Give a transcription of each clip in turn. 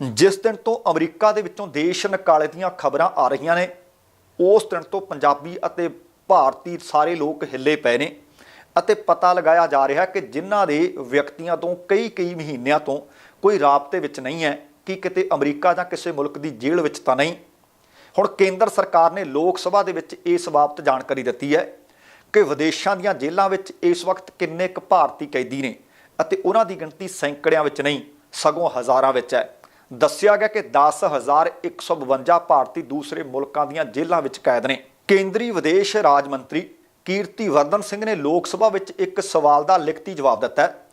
ਜਿਸ ਦਿਨ ਤੋਂ ਅਮਰੀਕਾ ਦੇ ਵਿੱਚੋਂ ਦੇਸ਼ ਨਿਕਾਲੇ ਦੀਆਂ ਖਬਰਾਂ ਆ ਰਹੀਆਂ ਨੇ, ਉਸ ਦਿਨ ਤੋਂ ਪੰਜਾਬੀ ਅਤੇ ਭਾਰਤੀ ਸਾਰੇ ਲੋਕ ਹਿੱਲੇ ਪਏ ਨੇ ਅਤੇ ਪਤਾ ਲਗਾਇਆ ਜਾ ਰਿਹਾ ਕਿ ਜਿਨ੍ਹਾਂ ਦੇ ਵਿਅਕਤੀਆਂ ਤੋਂ ਕਈ ਕਈ ਮਹੀਨਿਆਂ ਤੋਂ ਕੋਈ ਰਾਬਤੇ ਵਿੱਚ ਨਹੀਂ ਹੈ, ਕਿ ਕਿਤੇ ਅਮਰੀਕਾ ਜਾਂ ਕਿਸੇ ਮੁਲਕ ਦੀ ਜੇਲ੍ਹ ਵਿੱਚ ਤਾਂ ਨਹੀਂ। ਹੁਣ ਕੇਂਦਰ ਸਰਕਾਰ ਨੇ ਲੋਕ ਸਭਾ ਦੇ ਵਿੱਚ ਇਸ ਬਾਬਤ ਜਾਣਕਾਰੀ ਦਿੱਤੀ ਹੈ ਕਿ ਵਿਦੇਸ਼ਾਂ ਦੀਆਂ ਜੇਲ੍ਹਾਂ ਵਿੱਚ ਇਸ ਵਕਤ ਕਿੰਨੇ ਕੁ ਭਾਰਤੀ ਕੈਦੀ ਨੇ ਅਤੇ ਉਹਨਾਂ ਦੀ ਗਿਣਤੀ ਸੈਂਕੜਿਆਂ ਵਿੱਚ ਨਹੀਂ, ਸਗੋਂ ਹਜ਼ਾਰਾਂ ਵਿੱਚ ਹੈ। ਦੱਸਿਆ ਗਿਆ ਕਿ 10152 ਭਾਰਤੀ ਦੂਸਰੇ ਮੁਲਕਾਂ ਦੀਆਂ ਜੇਲ੍ਹਾਂ ਵਿੱਚ ਕੈਦ ਨੇ। ਕੇਂਦਰੀ ਵਿਦੇਸ਼ ਰਾਜ ਮੰਤਰੀ ਕੀਰਤੀ ਵਰਧਨ ਸਿੰਘ ਨੇ ਲੋਕ ਸਭਾ ਵਿੱਚ ਇੱਕ ਸਵਾਲ ਦਾ ਲਿਖਤੀ ਜਵਾਬ ਦਿੱਤਾ ਹੈ।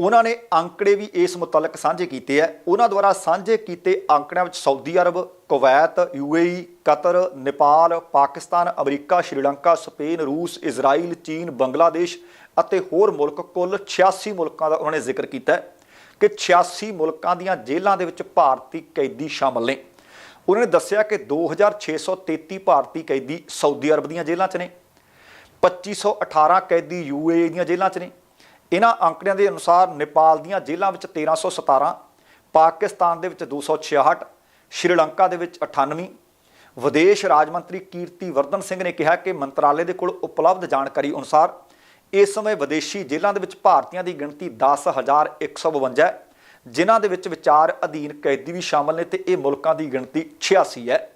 ਉਹਨਾਂ ਨੇ ਅੰਕੜੇ ਵੀ ਇਸ ਮੁਤਲਕ ਸਾਂਝੇ ਕੀਤੇ ਹੈ। ਉਹਨਾਂ ਦੁਆਰਾ ਸਾਂਝੇ ਕੀਤੇ ਅੰਕੜਿਆਂ ਵਿੱਚ Saudi Arab, Kuwait, UAE, Qatar, Nepal, Pakistan, America, Sri Lanka, Spain, ਰੂਸ, ਇਜ਼ਰਾਈਲ, ਚੀਨ, ਬੰਗਲਾਦੇਸ਼ ਅਤੇ ਹੋਰ ਮੁਲਕ ਕੁੱਲ 86 ਮੁਲਕਾਂ ਦਾ ਉਹਨਾਂ ਨੇ ਜ਼ਿਕਰ ਕੀਤਾ ਹੈ। ਕਿ 86 ਮੁਲਕਾਂ ਦੀਆਂ ਜੇਲ੍ਹਾਂ ਦੇ ਵਿੱਚ ਭਾਰਤੀ ਕੈਦੀ ਸ਼ਾਮਲ ਨੇ। ਉਹਨਾਂ ਨੇ ਦੱਸਿਆ ਕਿ 2633 ਭਾਰਤੀ ਕੈਦੀ ਸਾਊਦੀ ਅਰਬ ਦੀਆਂ ਜੇਲ੍ਹਾਂ 'ਚ ਨੇ। 2518 ਕੈਦੀ ਯੂਏਈ ਦੀਆਂ ਜੇਲ੍ਹਾਂ 'ਚ ਨੇ। ਇਹਨਾਂ ਅੰਕੜਿਆਂ ਦੇ ਅਨੁਸਾਰ ਨੇਪਾਲ ਦੀਆਂ ਜੇਲ੍ਹਾਂ ਵਿੱਚ 1317 ਪਾਕਿਸਤਾਨ ਦੇ ਵਿੱਚ 266 ਸ਼੍ਰੀਲੰਕਾ ਦੇ ਵਿੱਚ 98 ਵਿਦੇਸ਼ ਰਾਜ ਮੰਤਰੀ ਕੀਰਤੀ ਵਰਧਨ ਸਿੰਘ ਨੇ ਕਿਹਾ ਕਿ ਮੰਤਰਾਲੇ ਦੇ ਕੋਲ ਉਪਲਬਧ ਜਾਣਕਾਰੀ ਅਨੁਸਾਰ ਇਸ ਸਮੇਂ ਵਿਦੇਸ਼ੀ ਜੇਲ੍ਹਾਂ ਦੇ ਵਿੱਚ ਭਾਰਤੀਆਂ ਦੀ ਗਿਣਤੀ 10152 ਹੈ, ਜਿਨ੍ਹਾਂ ਦੇ ਵਿੱਚ ਵਿਚਾਰ ਅਧੀਨ ਕੈਦੀ ਵੀ ਸ਼ਾਮਲ ਨੇ ਤੇ ਇਹ ਮੁਲਕਾਂ ਦੀ ਗਿਣਤੀ 86 ਹੈ।